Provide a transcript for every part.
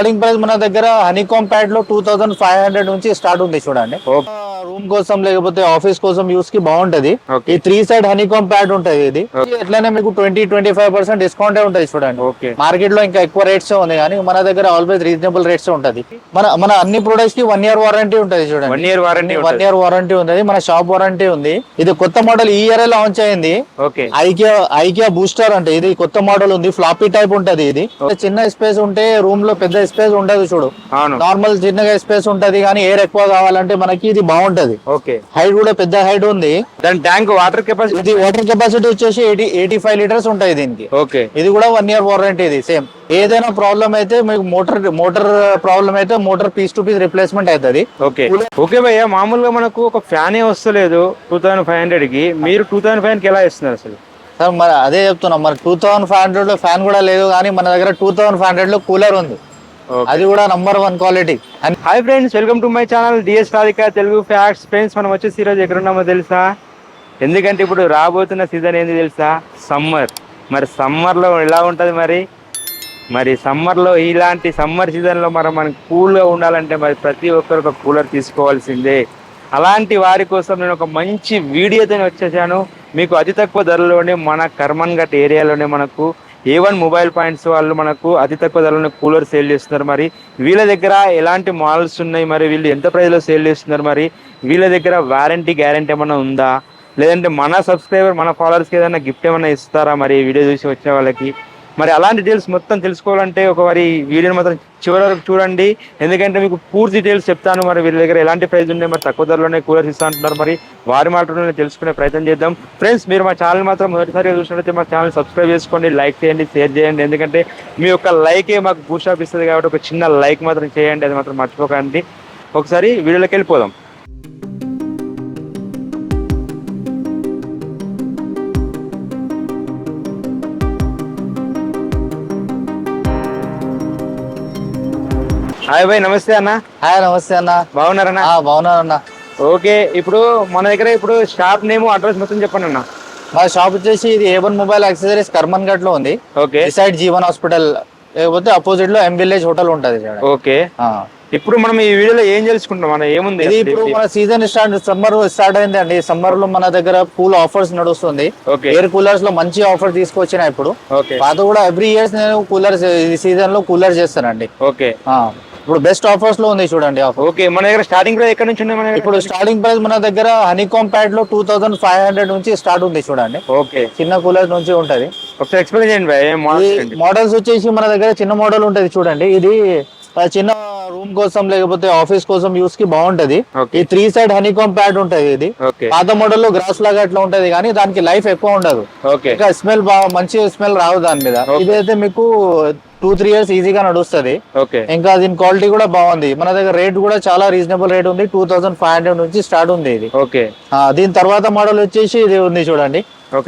Starting price మన దగ్గర honeycomb ప్యాడ్లో టూ థౌసండ్ ఫైవ్ హండ్రెడ్ నుంచి స్టార్ట్ ఉంది చూడండి. రూమ్ కోసం లేకపోతే ఆఫీస్ కోసం యూస్కి బాగుంటది. ఈ త్రీ సైడ్ హనీకామ్ ప్యాడ్ ఉంటది ఇది. ఎట్లనే మీకు twenty twenty five percent discount ఉంటది చూడండి. మార్కెట్లో ఇంకా ఎక్కువ రేట్స్ ఉంది కానీ మన దగ్గర ఆల్వేస్ రీజనబుల్ రేట్స్ ఉంటది. మన మన అన్ని ప్రొడక్ట్స్కి వన్ ఇయర్ వారంటీ ఉంటది చూడండి. One year warranty one year warranty ఉంది మన షాప్ వారంటీ ఉంది. ఇది కొత్త మోడల్ ఈ ఇయర్ లాంచ్ అయింది. ఐకియా ఐకియా బూస్టర్ అంటే ఇది కొత్త మోడల్ ఉంది. ఫ్లాపీ టైప్ ఉంటది ఇది. చిన్న స్పేస్ ఉంటే రూమ్లో పెద్ద స్పేస్ ఉండదు చూడు. నార్మల్ చిన్నగా స్పేస్ ఉంటది కానీ ఎయిర్ ఎక్కువ కావాలంటే మనకి ఇది బాగుంటది. ఓకే. హైట్ కూడా పెద్ద హైట్ ఉంది. దాని tank water capacity water capacity వచ్చేసి ఎయిటీ ఎయిటీ ఫైవ్ లీటర్స్ ఉంటాయి దీనికి. ఓకే. ఇది కూడా వన్ ఇయర్ వారంటీ ఇది సేమ్ ఏదైనా ప్రాబ్లం అయితే మీకు మోటార్ మోటార్ ప్రాబ్లం అయితే motor piece to piece replacement అవుతుంది. ఓకే. ఓకే భయ్య మామూలుగా మనకు ఒక ఫ్యానే వస్తలేదు టూ థౌసండ్ ఫైవ్ హండ్రెడ్కి. మీరు టూ థౌసండ్ ఫైవ్కి ఎలా ఇస్తున్నారు అసలు? సార్ మరి అదే చెప్తున్నాం మరి టూ థౌసండ్ ఫైవ్ హండ్రెడ్లో ఫ్యాన్ కూడా లేదు కానీ మన దగ్గర టూ థౌసండ్ ఫైవ్ హండ్రెడ్లో కూలర్ ఉంది. అది కూడా number one quality and hi friends welcome to my channel DS Radhika Telugu facts friends మనం వచ్చేసి ఈరోజు ఎక్కడున్నామో తెలుసా? ఎందుకంటే ఇప్పుడు రాబోతున్న సీజన్ ఏంది తెలుసా? సమ్మర్ మరి సమ్మర్లో ఎలా ఉంటుంది మరి? మరి సమ్మర్లో ఇలాంటి సమ్మర్ సీజన్లో మరి మనకు కూల్గా ఉండాలంటే మరి ప్రతి ఒక్కరు ఒక కూలర్ తీసుకోవాల్సిందే. అలాంటి వారి కోసం నేను ఒక మంచి వీడియోతో వచ్చేసాను. మీకు అతి తక్కువ ధరలోనే మన కర్మన్ ఘట్ ఏరియాలోనే మనకు ఏ వన్ మొబైల్ పాయింట్స్ వాళ్ళు మనకు అతి తక్కువ ధరలోనే కూలర్ సేల్ చేస్తున్నారు మరి. వీళ్ళ దగ్గర ఎలాంటి మోడల్స్ ఉన్నాయి మరి? వీళ్ళు ఎంత ప్రైస్లో సేల్ చేస్తున్నారు మరి? వీళ్ళ దగ్గర వారంటీ గ్యారంటీ ఏమైనా ఉందా? లేదంటే మన సబ్స్క్రైబర్ మన ఫాలోవర్స్కి ఏదైనా గిఫ్ట్ ఏమైనా ఇస్తారా మరి? వీడియో చూసి వచ్చిన వాళ్ళకి మరి అలాంటి డీటెయిల్స్ మొత్తం తెలుసుకోవాలంటే ఒక మరి వీడియోని మాత్రం చివరి వరకు చూడండి. ఎందుకంటే మీకు పూర్తి డీటెయిల్స్ చెప్తాను మరి వీళ్ళ దగ్గర ఎలాంటి ప్రైజ్ ఉన్నాయి మరి తక్కువ ధరలోనే కూలర్స్ ఇస్తా అంటున్నారు. మరి వారి మాటలోనే తెలుసుకునే ప్రయత్నం చేద్దాం. ఫ్రెండ్స్ మీరు మా ఛానల్ మాత్రం మొదటిసారిగా చూసినట్లయితే మా ఛానల్ సబ్స్క్రైబ్ చేసుకోండి లైక్ చేయండి షేర్ చేయండి. ఎందుకంటే మీ యొక్క లైకే మాకు బూషాప్ ఇస్తుంది కాబట్టి ఒక చిన్న లైక్ మాత్రం చేయండి. అది మాత్రం మర్చిపోకండి. ఒకసారి వీడియోలోకి వెళ్ళిపోదాం. హాయ్ బాయ్ నమస్తే అన్న. హాయ్ నమస్తే అన్న. బాగున్నారన్నా అన్న? ఓకే ఇప్పుడు మన దగ్గర ఇప్పుడు షాప్ నేమ్ అడ్రస్ మొత్తం చెప్పండి అన్న. మా షాప్ వచ్చేసి ఇది A one mobile accessories Karman ఘట్లో ఉంది. ఓకే. డిసైడ్ జీవన్ హాస్పిటల్ లేకపోతే అపోజిట్లో ఎం విలేజ్ హోటల్ ఉంటది. ఓకే. ఇప్పుడు మనం ఈ వీడియోలో ఏం తెలుసుకుంటాం మన ఏముంది ఇది ఇప్పుడు మన సీజన్ స్టార్ట్ సమ్మర్ స్టార్ట్ అయింది అండి సమ్మర్లో మన దగ్గర కూల్ ఆఫర్స్ నడుస్తుంది. ఎయిర్ కూలర్స్లో మంచి ఆఫర్ తీసుకొచ్చిన ఇప్పుడు. పాత కూడా ఎవ్రీ ఇయర్స్ నేను కూలర్స్ ఈ సీజన్లో కూలర్ చేస్తానండి. ఓకే. ఇప్పుడు బెస్ట్ ఆఫర్స్లో ఉంది చూడండి ఆఫర్ ఓకే మన దగ్గర స్టార్టింగ్ ప్రైస్ ఎక్కడ నుంచి ఉన్నాయి ఇప్పుడు స్టార్టింగ్ ప్రైస్ మన దగ్గర హనీకామ్ ప్యాడ్లో టూ థౌసండ్ ఫైవ్ హండ్రెడ్ నుంచి స్టార్ట్ ఉంది చూడండి. ఓకే. చిన్న కూలర్ నుంచి ఉంటది. ఒకసారి ఎక్స్ప్లెయిన్ చేయండి మోడల్స్ వచ్చేసి మన దగ్గర చిన్న మోడల్ ఉంటది చూడండి. ఇది చిన్న రూమ్ కోసం లేకపోతే ఆఫీస్ కోసం యూస్కి బాగుంటది. ఈ త్రీ సైడ్ హనీకామ్ ప్యాడ్ ఉంటది ఇది. పాత మోడల్లో గ్రాస్ లాగా అట్లా ఉంటది కానీ దానికి లైఫ్ ఎక్కువ ఉండదు. ఇంకా స్మెల్ బాగా మంచి స్మెల్ రావు దాని మీద. ఇదైతే మీకు టూ త్రీ ఇయర్స్ ఈజీగా నడుస్తుంది. ఇంకా దీని క్వాలిటీ కూడా బాగుంది. మన దగ్గర రేట్ కూడా చాలా రీజనబుల్ రేట్ ఉంది. టూ థౌసండ్ ఫైవ్ హండ్రెడ్ నుంచి స్టార్ట్ ఉంది ఇది. దీని తర్వాత మోడల్ వచ్చేసి ఇది ఉంది చూడండి.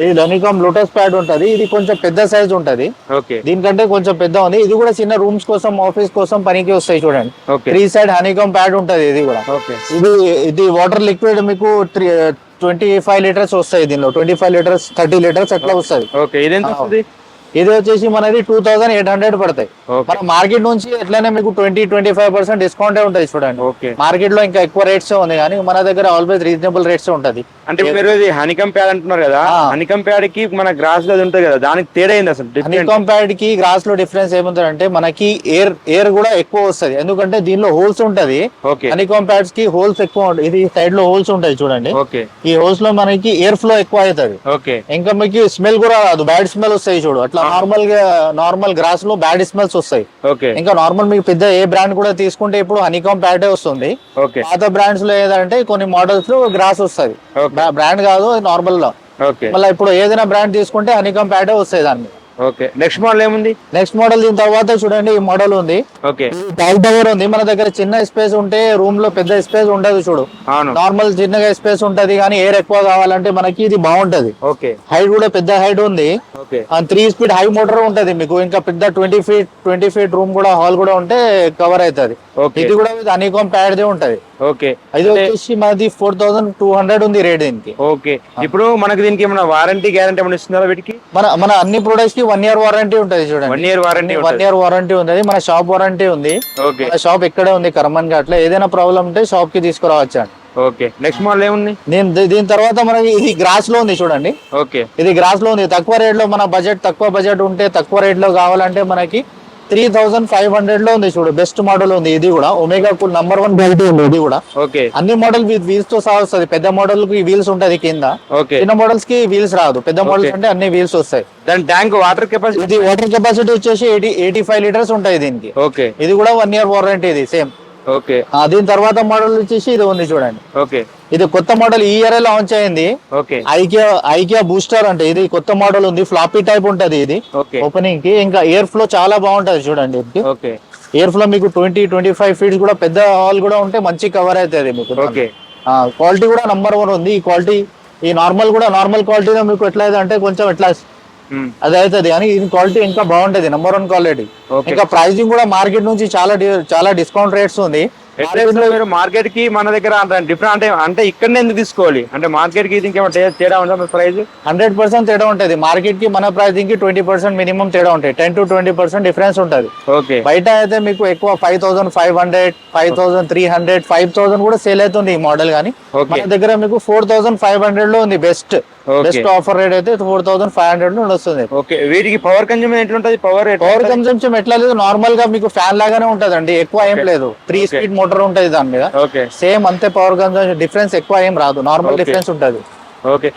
ఇది హనీకామ్ లోటస్ ప్యాడ్ ఉంటది. ఇది కొంచెం పెద్ద సైజ్ ఉంటది. ఓకే దీనికంటే కొంచెం పెద్ద ఉంది. ఇది కూడా చిన్న రూమ్స్ కోసం ఆఫీస్ కోసం పనికి వస్తాయి చూడండి. త్రీ సైడ్ హనీకామ్ ప్యాడ్ ఉంటది ఇది కూడా. ఓకే ఇది ఇది వాటర్ లిక్విడ్ మీకు ట్వంటీ ఫైవ్ లీటర్స్ వస్తాయి దీనిలో. Twenty five litres thirty litres అట్లా వస్తుంది? ఇది వచ్చేసి మనది టూ థౌసండ్ ఎయిట్ హండ్రెడ్ పడతాయి. మన మార్కెట్ నుంచి ఎట్లయినా మీకు twenty twenty five percent discount ఉంటుంది చూడండి. మార్కెట్లో ఇంకా ఎక్కువ రేట్స్ ఉంది కానీ మన దగ్గర ఆల్వేస్ రీజనబుల్ రేట్స్ ఉంటది. అంటే మీరు హనికం ప్యాడ్ అంటున్నారు కదా. హనికం ప్యాడ్కి మన గ్రాస్ గది ఉంటుంది కదా దానికి తేడా ఏంది అసలు? హనీకామ్ ప్యాడ్కి గ్రాస్లో డిఫరెన్స్ ఏముందంటే మనకి ఎయిర్ ఎయిర్ కూడా ఎక్కువ వస్తది. ఎందుకంటే దీనిలో హోల్స్ ఉంటది. ఓకే హనీకామ్ ప్యాడ్స్కి హోల్స్ ఎక్కువ ఉంటాయి ఇది సైడ్లో హోల్స్ ఉంటాయి చూడండి. ఈ హోల్స్లో మనకి ఎయిర్ ఫ్లో ఎక్కువ అవుతుంది. ఇంకా మీకు స్మెల్ కూడా రాదు. బ్యాడ్ స్మెల్ వస్తాయి చూడు. అట్లా నార్మల్గా నార్మల్ గ్రాస్లో బ్యాడ్ స్మెల్స్ వస్తాయి. ఓకే. ఇంకా నార్మల్ మీకు పెద్ద ఏ బ్రాండ్ కూడా తీసుకుంటే ఇప్పుడు హనీకామ్ ప్యాడే వస్తుంది. ఓకే. పాత బ్రాండ్స్లో ఏదంటే కొన్ని మోడల్స్లో గ్రాస్ వస్తుంది బ్రాండ్ కాదు నార్మల్లో. మళ్ళీ ఇప్పుడు ఏదైనా బ్రాండ్ తీసుకుంటే హనీకామ్ ప్యాడే వస్తాయి దాన్ని ఓకే. నెక్స్ట్ మోడల్ ఏముంది? నెక్స్ట్ మోడల్ దీని తర్వాత చూడండి ఈ మోడల్ ఉంది. ఓకే. టాల్ టవర్ ఉంది. మన దగ్గర చిన్న స్పేస్ ఉంటే రూమ్లో పెద్ద స్పేస్ ఉండదు చూడు. నార్మల్ చిన్నగా స్పేస్ ఉంటది కానీ ఎయిర్ ఎక్కువ కావాలంటే మనకి ఇది బాగుంటది. ఓకే. హైట్ కూడా పెద్ద హైట్ ఉంది. త్రీ స్పీడ్ హై మోటార్ ఉంటది మీకు. ఇంకా పెద్ద twenty feet twenty feet room కూడా హాల్ కూడా ఉంటే కవర్ అవుతుంది. ఇది కూడా హనీకామ్ ప్యాడ్ దే ఉంటది. ఓకే. ఇది వచ్చేసి మనది ఫోర్ థౌసండ్ టూ హండ్రెడ్ ఉంది రేట్ దీనికి. ఓకే. ఇప్పుడు మనకి దీనికి ఏమైనా వారంటీ గ్యారంటీ ఏమైనా ఇస్తున్నారా వీటికి? మన మన అన్ని ప్రొడక్ట్స్కి వన్ ఇయర్ వారంటీ ఉంటుంది చూడండి. One year warranty one year warranty ఉంది మన షాప్ వారంటీ ఉంది. ఓకే. షాప్ ఇక్కడే ఉంది కర్మన్ ఘాట్లో ఏదైనా ప్రాబ్లం ఉంటే షాప్కి తీసుకురావచ్చు అండి. ఓకే. నెక్స్ట్ మోడల్ ఏముంది? నేను దీని తర్వాత మనకి ఇది గ్రాస్లో ఉంది చూడండి. ఓకే. ఇది గ్రాస్లో ఉంది. తక్కువ రేట్లో మన బడ్జెట్ తక్కువ బడ్జెట్ ఉంటే తక్కువ రేట్లో కావాలంటే మనకి త్రీ థౌసండ్ ఫైవ్ హండ్రెడ్లో ఉంది చూడు బెస్ట్ మోడల్ ఉంది. ఇది కూడా Omega cool number one quality ఉంది ఇది కూడా. ఓకే. అన్ని మోడల్ విత్ వీల్స్తో సహా వస్తుంది. పెద్ద మోడల్కి వీల్స్ ఉంటది కింద. ఓకే. చిన్న మోడల్స్కి వీల్స్ రాదు. పెద్ద మోడల్స్ అంటే అన్ని వీల్స్ వస్తాయి. దాని ట్యాంక్ వాటర్ కెపాసిటీ ఇది వాటర్ కెపాసిటీ వచ్చేసి ఎయిటీ ఎయిటీ ఫైవ్ లీటర్స్ ఉంటాయి దీనికి. ఓకే. ఇది కూడా వన్ ఇయర్ వారంటీ ఇది సేమ్ ఓకే. దీని తర్వాత మోడల్ వచ్చేసి ఇది ఉంది చూడండి. ఓకే. ఇది కొత్త మోడల్ ఈ ఇయర్ లాంచ్ అయింది. ఓకే. ఐకియా ఐకియా బూస్టర్ అంటే ఇది కొత్త మోడల్ ఉంది ఫ్లాపీ టైప్ ఉంటది ఇది. ఓపెనింగ్కి ఇంకా ఎయిర్ ఫ్లో చాలా బాగుంటది చూడండి ఇది ఓకే. ఎయిర్ ఫ్లో మీకు ట్వంటీ ట్వంటీ ఫైవ్ ఫీట్స్ కూడా పెద్ద హాల్ కూడా ఉంటే మంచి కవర్ అవుతుంది మీకు ఓకే. క్వాలిటీ కూడా నంబర్ వన్ ఉంది. ఈ క్వాలిటీ ఈ నార్మల్ కూడా నార్మల్ క్వాలిటీలో మీకు ఎట్లా అంటే కొంచెం ఎట్లా. అది అవుతుంది. కానీ ఇది క్వాలిటీ ఇంకా బాగుంటది. నంబర్ వన్ క్వాలిటీ ఇంకా ప్రైజింగ్ కూడా మార్కెట్ నుంచి చాలా చాలా డిస్కౌంట్ రేట్స్ ఉంది. మీరు మార్కెట్కి మన దగ్గర డిఫరెంట్ అంటే అంటే ఇక్కడనే ఎందుకు తీసుకోవాలి? అంటే మార్కెట్కి తే- తేడా ఉందా ప్రైస్ హండ్రెడ్ పర్సెంట్ తేడా ఉంటది. మార్కెట్కి మన ప్రైజింగ్కి ట్వంటీ పర్సెంట్ మినిమం తేడా ఉంటాయి. Ten to twenty percent difference ఉంటది. ఓకే బయట అయితే మీకు ఎక్కువ five thousand five hundred five thousand three hundred five thousand కూడా సేల్ అవుతుంది ఈ మోడల్ కానీ మన దగ్గర మీకు ఫోర్ థౌసండ్ ఫైవ్ హండ్రెడ్లో ఉంది బెస్ట్ బెస్ట్ ఆఫర్ రేట్ అయితే ఫోర్ థౌసండ్ ఫైవ్ హండ్రెడ్ నుండి వస్తుంది. ఓకే వీటికి పవర్ కన్జ్యూమ్ ఎట్లుంటది పవర్ పవర్ కన్సంప్షన్ ఎట్లా లేదు. నార్మల్గా మీకు ఫ్యాన్ లాగానే ఉంటదండి. ఎక్కువ ఏం లేదు. త్రీ స్పీడ్ మోటార్ ఉంటది దాని మీద. ఓకే సేమ్ అంతే పవర్ కన్సంప్షన్ డిఫరెన్స్ ఎక్కువ ఏం రాదు. నార్మల్. డిఫరెన్స్ ఉంటది. ఓకే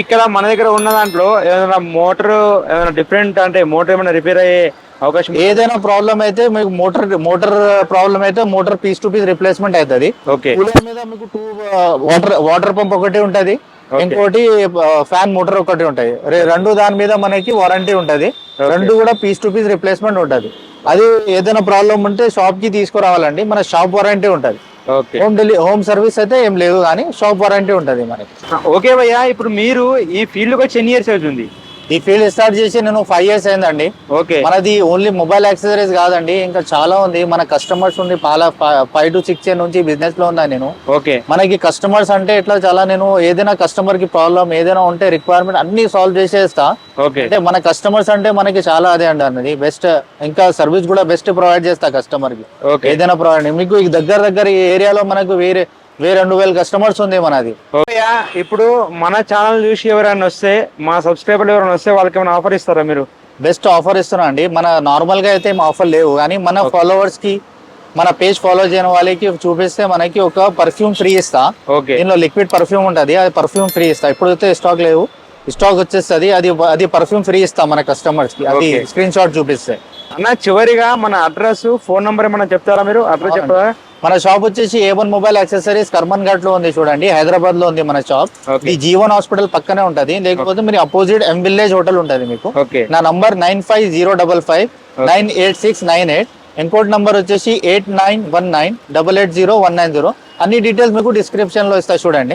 ఇక్కడ మన దగ్గర ఉన్న దాంట్లో ఏదైనా మోటార్ ఏదైనా డిఫరెంట్ అంటే మోటార్ ఏమైనా రిపేర్ అయ్యే అవకాశం ఏదైనా ప్రాబ్లం అయితే మీకు మోటార్ మోటార్ ప్రాబ్లం అయితే motor piece to piece replacement అవుతుంది. ఓకే కూలర్ మీద మీకు టూ వాటర్ వాటర్ పంప్ ఒకటి ఉంటది. ఇంకోటి ఫ్యాన్ మోటార్ ఒకటి ఉంటాయి. రెండు దాని మీద మనకి వారంటీ ఉంటది. రెండు కూడా పీస్ టు పీస్ రిప్లేస్మెంట్ ఉంటది. అది ఏదైనా ప్రాబ్లం ఉంటే షాప్కి తీసుకురావాలండి. మన షాప్ వారంటీ ఉంటది. హోమ్ డెలి హోమ్ సర్వీస్ అయితే ఏం లేదు కానీ షాప్ వారంటీ ఉంటది మనకి. ఓకే భయ్యా ఇప్పుడు మీరు ఈ ఫీల్డ్ వచ్చి ఎన్ని ఇయర్స్ అవుతుంది? ఈ ఫీల్డ్ స్టార్ట్ చేసి నేను ఫైవ్ ఇయర్స్ అయిందండి. ఓకే. మనది ఓన్లీ మొబైల్ యాక్సెసరీస్ కాదండి. ఇంకా చాలా ఉంది. మన కస్టమర్స్ ఉంది పాల ఫైవ్ టు సిక్స్ ఇయర్ నుంచి బిజినెస్లో ఉన్నా నేను. ఓకే. మనకి కస్టమర్స్ అంటే ఇట్లా చాలా నేను ఏదైనా కస్టమర్కి ప్రాబ్లం ఏదైనా ఉంటే రిక్వైర్మెంట్ అన్ని సాల్వ్ చేసేస్తా. ఓకే. అంటే మన కస్టమర్స్ అంటే మనకి చాలా అదే అండి అన్నది. బెస్ట్ ఇంకా సర్వీస్ కూడా బెస్ట్ ప్రొవైడ్ చేస్తా కస్టమర్కి. ఓకే. ఏదైనా ప్రొవైడ్ మీకు దగ్గర దగ్గర ఈ ఏరియాలో మనకు వేరే వేరే రెండు వేల కస్టమర్స్ ఉంది మనది. ఇప్పుడు మన ఛానల్ చూసి ఎవరైనా వస్తే మా సబ్స్క్రైబర్లు ఎవరైనా వస్తే వాళ్ళకి ఏమైనా ఆఫర్ ఇస్తారా మీరు? బెస్ట్ ఆఫర్ ఇస్తున్నా అండి మన నార్మల్గా అయితే ఆఫర్ లేవు కానీ మన ఫాలోవర్స్కి మన పేజ్ ఫాలో చేయని వాళ్ళకి చూపిస్తే మనకి ఒక పర్ఫ్యూమ్ ఫ్రీ ఇస్తా. ఓకే. దీనిలో లిక్విడ్ పర్ఫ్యూమ్ ఉంటది అది పర్ఫ్యూమ్ ఫ్రీ ఇస్తా. ఇప్పుడైతే స్టాక్ లేవు. స్టాక్ వచ్చేస్తుంది అది అది పర్ఫ్యూమ్ ఫ్రీ ఇస్తా మన కస్టమర్స్కి. అది. స్క్రీన్ షాట్ చూపిస్తే. అన్న చివరిగా మన అడ్రస్ ఫోన్ నంబర్ ఏమైనా చెప్తారా మీరు? అడ్రస్ చెప్తారా మన షాప్ వచ్చేసి A one mobile accessories Karman ఘాట్లో ఉంది చూడండి. హైదరాబాద్లో ఉంది మన షాప్ ఈ జీవన్ హాస్పిటల్ పక్కనే ఉంటది. లేకపోతే మీరు అపోజిట్ ఎం విలేజ్ హోటల్ ఉంటది మీకు. నా number nine five zero double five nine eight six nine eight ఇంకోటి నంబర్ వచ్చేసి eight nine one nine double eight zero one nine zero అన్ని డీటెయిల్స్ మీకు డిస్క్రిప్షన్లో ఇస్తా చూడండి.